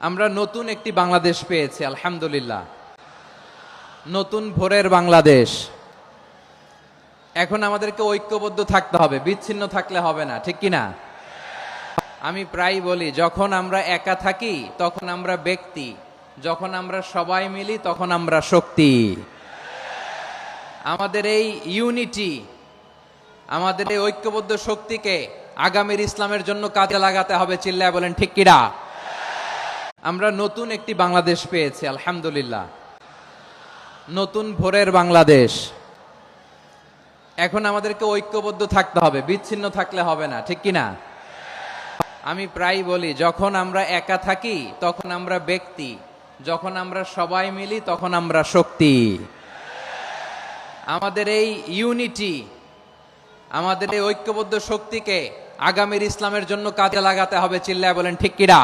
আমরা নতুন একটি বাংলাদেশ পেয়েছি, আলহামদুলিল্লাহ। নতুন ভোরের বাংলাদেশ। এখন আমাদেরকে ঐক্যবদ্ধ থাকতে হবে, বিচ্ছিন্ন থাকলে হবে না, ঠিক কি না আমি প্রায় বলি, যখন আমরা একা থাকি, তখন আমরা ব্যক্তি। যখন আমরা সবাই মিলি, তখন আমরা শক্তি। আমাদের এই ইউনিটি আমাদের এই ঐক্যবদ্ধ শক্তিকে আগামীর ইসলামের জন্য কাজে লাগাতে হবে, চিল্লায় বলেন, ঠিক কিরা আমরা নতুন একটি বাংলাদেশ পেয়েছি, আলহামদুলিল্লাহ। নতুন ভোরের বাংলাদেশ। এখন আমাদেরকে ঐক্যবদ্ধ থাকতে হবে, বিচ্ছিন্ন থাকলে হবে না, ঠিক কি না আমি প্রায় বলি, যখন আমরা একা থাকি, তখন আমরা ব্যক্তি। যখন আমরা সবাই মিলি, তখন আমরা শক্তি। আমাদের এই ইউনিটি, আমাদের এই ঐক্যবদ্ধ শক্তিকে আগামীর ইসলামের জন্য কাজে লাগাতে হবে, চিল্লায় বলেন, ঠিক কিরা